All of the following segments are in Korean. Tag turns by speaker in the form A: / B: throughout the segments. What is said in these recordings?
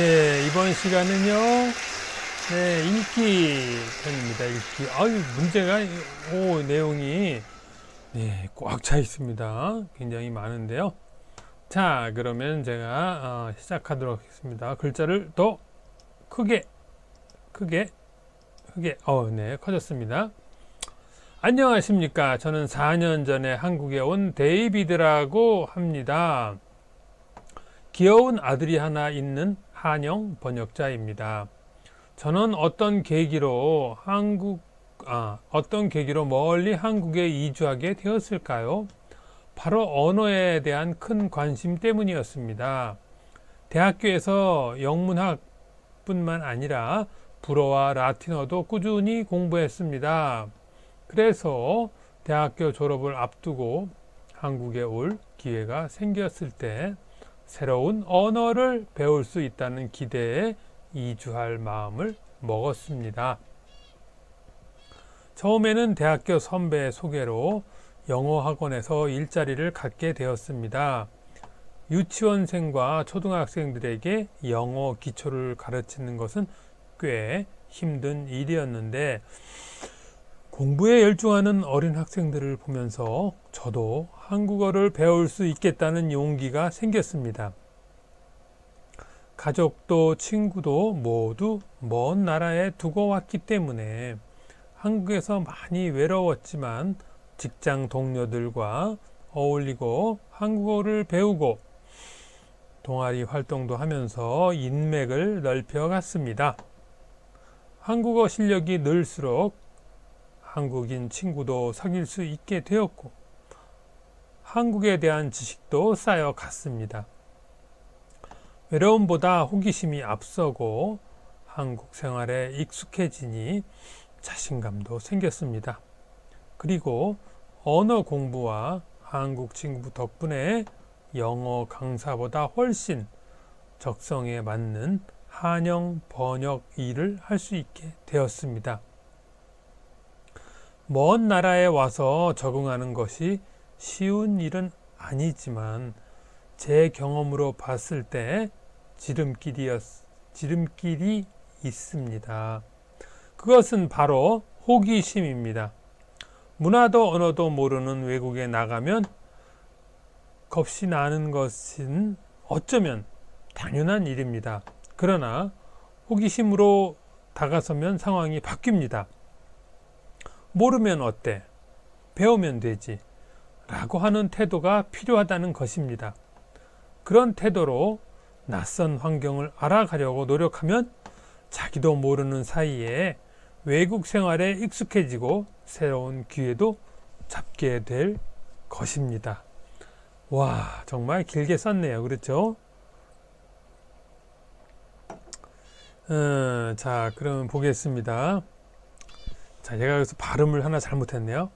A: 네, 이번 시간은요, 네, 읽기 편입니다. 읽기. 아유, 문제가, 오, 내용이, 네, 꽉 차 있습니다. 굉장히 많은데요. 자, 그러면 제가, 어, 시작하도록 하겠습니다. 글자를 더 크게, 크게, 크게, 어, 네, 커졌습니다. 안녕하십니까. 저는 4년 전에 한국에 온 데이비드라고 합니다. 귀여운 아들이 하나 있는 한영 번역자입니다. 저는 어떤 계기로 한국, 아, 어떤 계기로 멀리 한국에 이주하게 되었을까요? 바로 언어에 대한 큰 관심 때문이었습니다. 대학교에서 영문학뿐만 아니라 불어와 라틴어도 꾸준히 공부했습니다. 그래서 대학교 졸업을 앞두고 한국에 올 기회가 생겼을 때 새로운 언어를 배울 수 있다는 기대에 이주할 마음을 먹었습니다. 처음에는 대학교 선배의 소개로 영어 학원에서 일자리를 갖게 되었습니다. 유치원생과 초등학생들에게 영어 기초를 가르치는 것은 꽤 힘든 일이었는데 공부에 열중하는 어린 학생들을 보면서 저도 한국어를 배울 수 있겠다는 용기가 생겼습니다. 가족도 친구도 모두 먼 나라에 두고 왔기 때문에 한국에서 많이 외로웠지만 직장 동료들과 어울리고 한국어를 배우고 동아리 활동도 하면서 인맥을 넓혀갔습니다. 한국어 실력이 늘수록 한국인 친구도 사귈 수 있게 되었고 한국에 대한 지식도 쌓여갔습니다. 외로움보다 호기심이 앞서고 한국 생활에 익숙해지니 자신감도 생겼습니다. 그리고 언어 공부와 한국 친구 덕분에 영어 강사보다 훨씬 적성에 맞는 한영 번역 일을 할 수 있게 되었습니다. 먼 나라에 와서 적응하는 것이 쉬운 일은 아니지만 제 경험으로 봤을 때 지름길이었, 지름길이 있습니다. 그것은 바로 호기심입니다. 문화도 언어도 모르는 외국에 나가면 겁이 나는 것은 어쩌면 당연한 일입니다. 그러나 호기심으로 다가서면 상황이 바뀝니다. 모르면 어때? 배우면 되지. 라고 하는 태도가 필요하다는 것입니다. 그런 태도로 낯선 환경을 알아가려고 노력하면 자기도 모르는 사이에 외국 생활에 익숙해지고 새로운 기회도 잡게 될 것입니다. 와, 정말 길게 썼네요. 그렇죠? 음, 자, 그럼 보겠습니다. 자, 제가 여기서 발음을 하나 잘못했네요.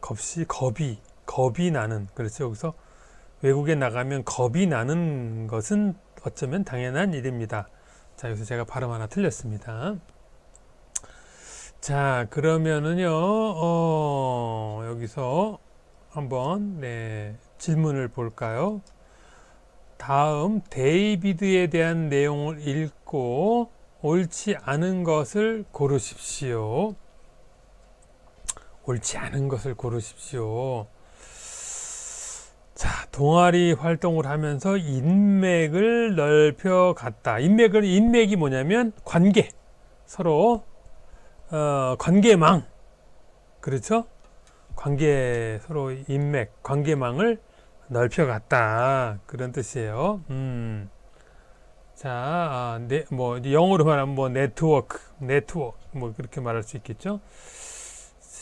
A: 겁이, 겁이, 겁이 나는. 그렇죠. 여기서 외국에 나가면 겁이 나는 것은 어쩌면 당연한 일입니다. 자, 여기서 제가 발음 하나 틀렸습니다. 자, 그러면은요, 어, 여기서 한번, 네, 질문을 볼까요? 다음, 데이비드에 대한 내용을 읽고 옳지 않은 것을 고르십시오. 옳지 않은 것을 고르십시오. 자, 동아리 활동을 하면서 인맥을 넓혀 갔다. 인맥을, 인맥이 뭐냐면 관계. 서로, 어, 관계망. 그렇죠? 관계, 서로 인맥, 관계망을 넓혀 갔다. 그런 뜻이에요. 음. 자, 아, 네, 뭐, 영어로 말하면 뭐, 네트워크, 네트워크, 뭐, 그렇게 말할 수 있겠죠?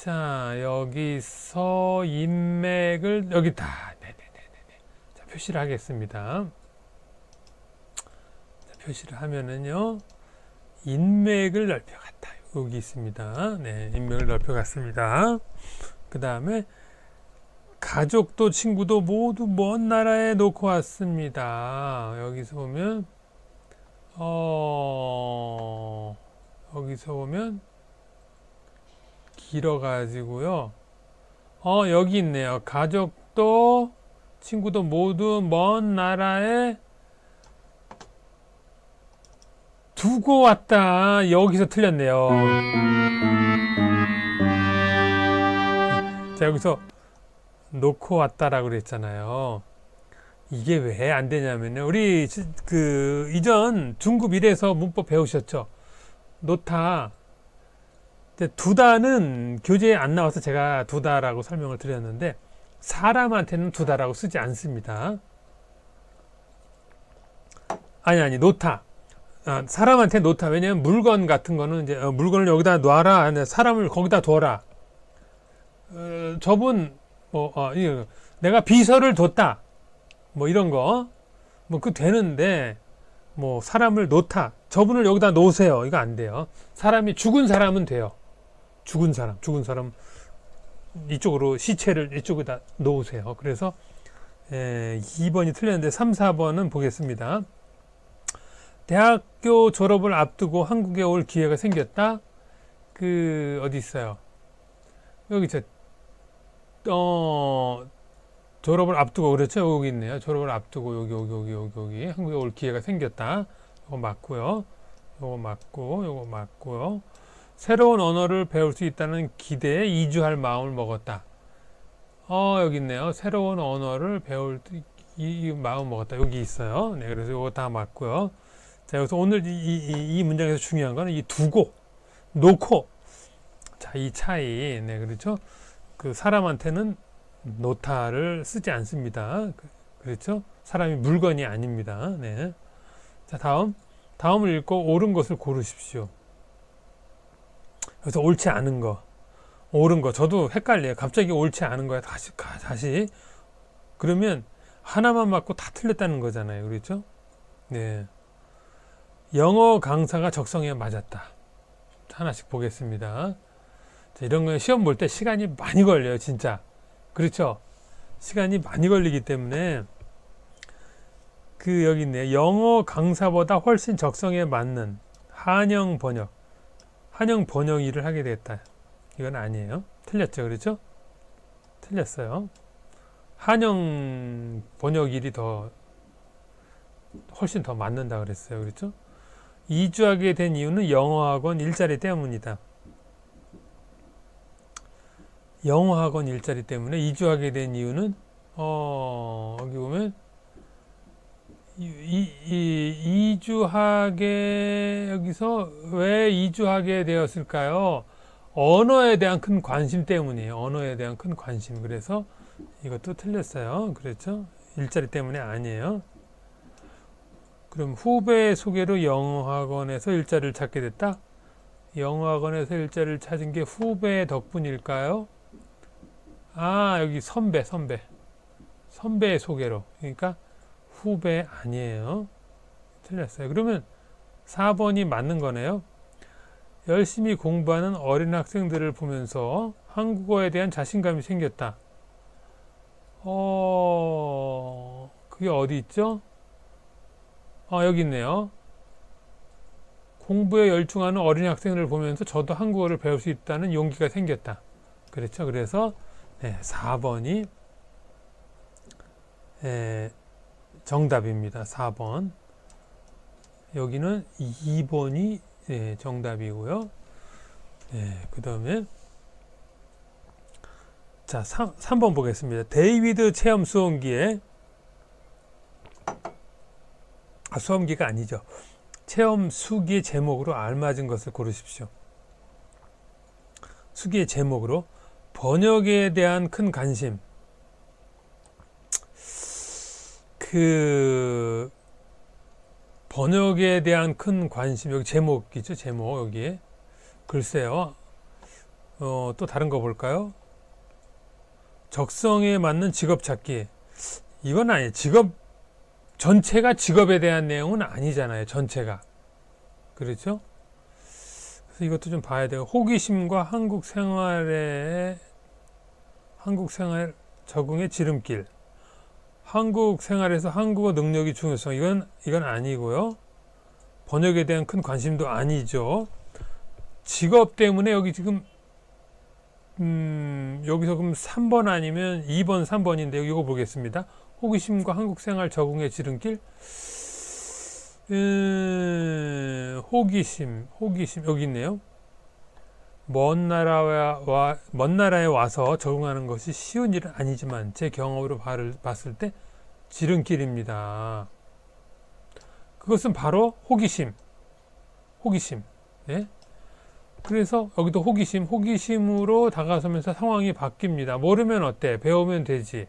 A: 자, 여기서 인맥을 여기다. 네네네네. 자, 표시를 하겠습니다. 자, 표시를 하면은요. 인맥을 넓혀갔다. 여기 있습니다. 네, 인맥을 넓혀갔습니다. 그 다음에 가족도 친구도 모두 먼 나라에 놓고 왔습니다. 여기서 보면 어 여기서 보면 길어가지고요. 어, 여기 있네요. 가족도 친구도 모두 먼 나라에 두고 왔다. 여기서 틀렸네요. 자, 여기서 놓고 왔다라고 그랬잖아요. 이게 왜 안 되냐면요. 우리 시- 그 이전 중급 1에서 문법 배우셨죠? 놓다. 두다는 교재에 안 나와서 제가 두다라고 설명을 드렸는데 사람한테는 두다라고 쓰지 않습니다. 아니 아니 놓다. 아, 사람한테 놓다. 왜냐면 물건 같은 거는 이제 어, 물건을 여기다 놔라. 아니, 사람을 거기다 둬라. 어, 저분 뭐 어, 이거, 내가 비서를 뒀다. 뭐 이런 거. 뭐 그 되는데 뭐 사람을 놓다. 저분을 여기다 놓으세요. 이거 안 돼요. 사람이 죽은 사람은 돼요. 죽은 사람, 죽은 사람 이쪽으로 시체를 이쪽에다 놓으세요. 그래서 에, 2번이 틀렸는데 3, 4번은 보겠습니다. 대학교 졸업을 앞두고 한국에 올 기회가 생겼다. 그 어디 있어요? 여기 저 어, 졸업을 앞두고 그렇죠? 여기 있네요. 졸업을 앞두고 여기 여기 여기 여기 여기 한국에 올 기회가 생겼다. 이거 맞고요. 요거 맞고 요거 맞고요. 새로운 언어를 배울 수 있다는 기대에 이주할 마음을 먹었다. 어 여기 있네요. 새로운 언어를 배울 이, 이 마음 먹었다. 여기 있어요. 네, 그래서 이거 다 맞고요. 자, 여기서 오늘 이, 이, 이 문장에서 중요한 거는 이 두고, 놓고. 자, 이 차이. 네, 그렇죠. 그 사람한테는 노타를 쓰지 않습니다. 그- 그렇죠. 사람이 물건이 아닙니다. 네. 자, 다음. 다음을 읽고 옳은 것을 고르십시오. 여기서 옳지 않은 거. 옳은 거. 저도 헷갈려요. 갑자기 옳지 않은 거야. 다시, 가- 다시. 그러면 하나만 맞고 다 틀렸다는 거잖아요. 그렇죠? 네. 영어 강사가 적성에 맞았다. 하나씩 보겠습니다. 자, 이런 건 시험 볼 때 시간이 많이 걸려요, 진짜. 그렇죠? 시간이 많이 걸리기 때문에 그 여기 있네요. 영어 강사보다 훨씬 적성에 맞는 한영 번역. 한영 번역 일을 하게 됐다. 이건 아니에요. 틀렸죠, 그렇죠? 틀렸어요. 한영 번역 일이 더 훨씬 더 맞는다 그랬어요. 그렇죠? 이주하게 된 이유는 영어학원 일자리 때문이다. 영어학원 일자리 때문에 이주하게 된 이유는 어 여기 보면 이, 이, 이 이주하게 여기서 왜 이주하게 되었을까요? 언어에 대한 큰 관심 때문이에요. 언어에 대한 큰 관심. 그래서 이것도 틀렸어요. 그렇죠? 일자리 때문에 아니에요. 그럼 후배 소개로 영어학원에서 일자리를 찾게 됐다? 영어학원에서 일자리를 찾은 게 후배 덕분일까요? 아, 여기 선배, 선배. 선배의 소개로. 그러니까 후배 아니에요. 틀렸어요. 그러면 4번이 맞는 거네요. 열심히 공부하는 어린 학생들을 보면서 한국어에 대한 자신감이 생겼다. 어, 그게 어디 있죠? 아, 여기 있네요. 공부에 열중하는 어린 학생을 보면서 저도 한국어를 배울 수 있다는 용기가 생겼다. 그렇죠. 그래서 네, 4번이 에, 정답입니다. 4번. 여기는 2번이 예, 정답이고요. 네, 그 다음에 자, 3, 3번 보겠습니다. 데이비드 체험 수험기에 아, 수험기가 아니죠. 체험 수기의 제목으로 알맞은 것을 고르십시오. 수기의 제목으로 번역에 대한 큰 관심. 그 번역에 대한 큰 관심 여기 제목이죠? 제목 여기에 글쎄요. 어, 또 다른 거 볼까요? 적성에 맞는 직업 찾기. 이건 아니에요. 직업 전체가 직업에 대한 내용은 아니잖아요 전체가. 그렇죠? 그래서 이것도 좀 봐야 돼요. 호기심과 한국 생활에 한국 생활 적응의 지름길 한국 생활에서 한국어 능력이 중요성 이건 이건 아니고요. 번역에 대한 큰 관심도 아니죠. 직업 때문에 여기 지금 음, 여기서 그럼 3번 아니면 2번, 3번인데 이거 보겠습니다. 호기심과 한국 생활 적응의 지름길. 음, 호기심, 호기심 여기 있네요. 먼 나라와 와, 먼 나라에 와서 적응하는 것이 쉬운 일은 아니지만 제 경험으로 봤을 때 지름길입니다. 그것은 바로 호기심, 호기심. 네? 그래서 여기도 호기심, 호기심으로 다가서면서 상황이 바뀝니다. 모르면 어때? 배우면 되지.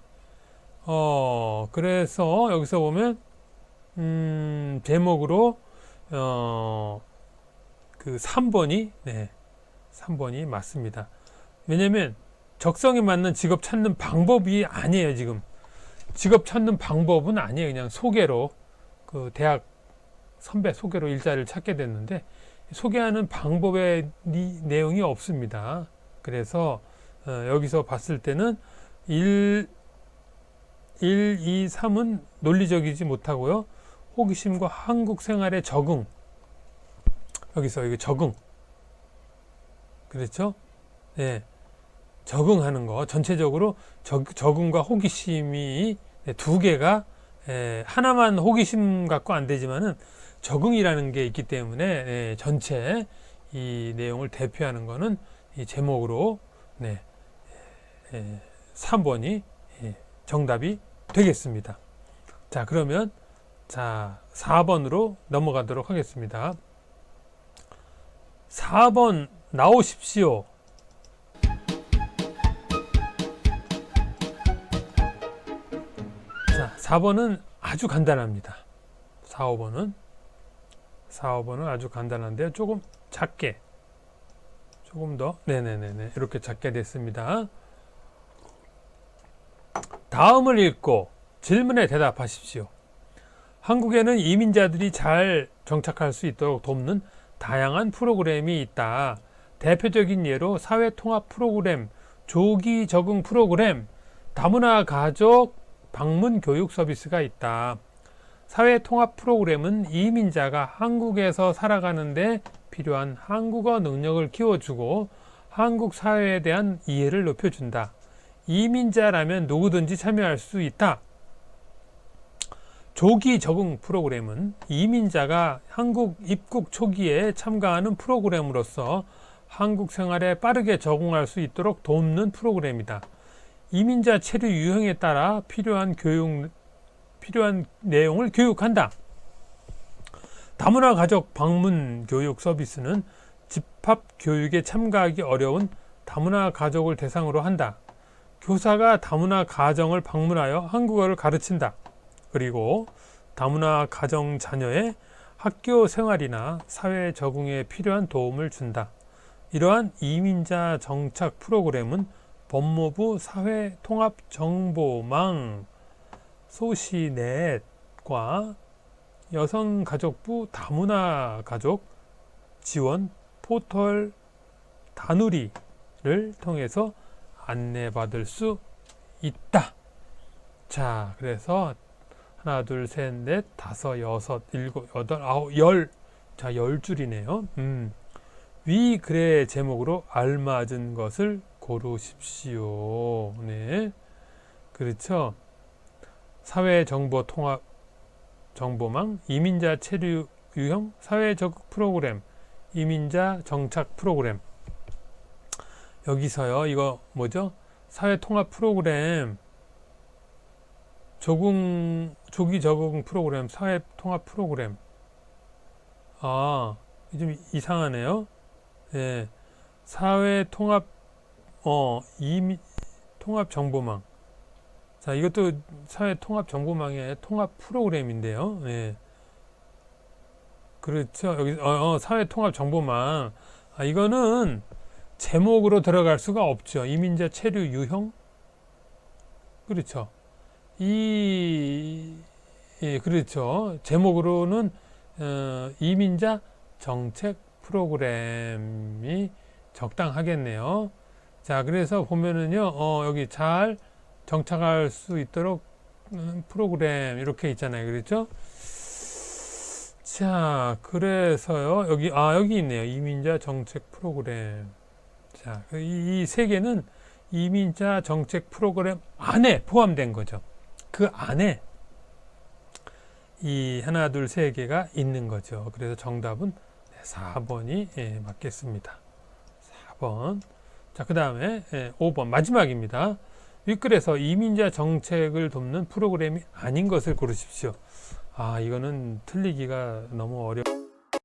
A: 어, 그래서 여기서 보면, 음, 제목으로, 어, 그 3번이, 네, 3번이 맞습니다. 왜냐면 적성에 맞는 직업 찾는 방법이 아니에요, 지금. 직업 찾는 방법은 아니에요. 그냥 소개로, 그 대학 선배 소개로 일자리를 찾게 됐는데, 소개하는 방법의 니- 내용이 없습니다. 그래서 어, 여기서 봤을 때는 1, 1, 2, 3은 논리적이지 못하고요. 호기심과 한국 생활의 적응. 여기서 이게 적응. 그렇죠? 네. 적응하는 거. 전체적으로 적, 적응과 호기심이 네, 두 개가 에, 하나만 호기심 갖고 안 되지만은 적응이라는 게 있기 때문에 예, 전체 이 내용을 대표하는 것은 이 제목으로 네, 예, 3번이 예, 정답이 되겠습니다. 자 그러면 자 4번으로 넘어가도록 하겠습니다. 4번 나오십시오. 자 4번은 아주 간단합니다. 4, 5번은 4, 5번은 아주 간단한데요. 조금 작게 조금 더 네네네네 이렇게 작게 됐습니다. 다음을 읽고 질문에 대답하십시오. 한국에는 이민자들이 잘 정착할 수 있도록 돕는 다양한 프로그램이 있다. 대표적인 예로 사회통합 프로그램, 조기 적응 프로그램, 다문화 가족 방문 교육 서비스가 있다. 사회 통합 프로그램은 이민자가 한국에서 살아가는데 필요한 한국어 능력을 키워주고 한국 사회에 대한 이해를 높여준다. 이민자라면 누구든지 참여할 수 있다. 조기 적응 프로그램은 이민자가 한국 입국 초기에 참가하는 프로그램으로서 한국 생활에 빠르게 적응할 수 있도록 돕는 프로그램이다. 이민자 체류 유형에 따라 필요한 교육 필요한 내용을 교육한다. 다문화 가족 방문 교육 서비스는 집합 교육에 참가하기 어려운 다문화 가족을 대상으로 한다. 교사가 다문화 가정을 방문하여 한국어를 가르친다. 그리고 다문화 가정 자녀의 학교 생활이나 사회 적응에 필요한 도움을 준다. 이러한 이민자 정착 프로그램은 법무부 사회통합정보망 소시넷과 여성가족부 다문화 가족 지원 포털 다누리를 통해서 안내받을 수 있다. 자, 그래서 하나, 둘, 셋, 넷, 다섯, 여섯, 일곱, 여덟, 아홉, 열. 자, 열 줄이네요. 음. 위 글의 제목으로 알맞은 것을 고르십시오. 네. 그렇죠. 사회정보 통합 정보망, 이민자 체류 유형 사회 적응 프로그램, 이민자 정착 프로그램. 여기서요, 이거 뭐죠? 사회 통합 프로그램, 적응, 조기 적응 프로그램, 사회 통합 프로그램. 아, 좀 이상하네요. 예. 사회 통합, 어, 이미, 통합 정보망. 자, 이것도 사회 통합 정보망의 통합 프로그램인데요. 예. 그렇죠. 여기, 어, 어, 사회 통합 정보망. 아, 이거는 제목으로 들어갈 수가 없죠. 이민자 체류 유형? 그렇죠. 이, 예, 그렇죠. 제목으로는, 어, 이민자 정책 프로그램이 적당하겠네요. 자, 그래서 보면은요, 어, 여기 잘 정착할 수 있도록 음, 프로그램 이렇게 있잖아요. 그렇죠? 자, 그래서요. 여기 아, 여기 있네요. 이민자 정책 프로그램. 자, 이세 개는 이민자 정책 프로그램 안에 포함된 거죠. 그 안에 이 하나 둘 세 개가 있는 거죠. 그래서 정답은 4번이 예, 맞겠습니다. 4번. 자, 그 다음에 5번 마지막입니다. 윗글에서 이민자 정책을 돕는 프로그램이 아닌 것을 고르십시오. 아, 이거는 틀리기가 너무 어려.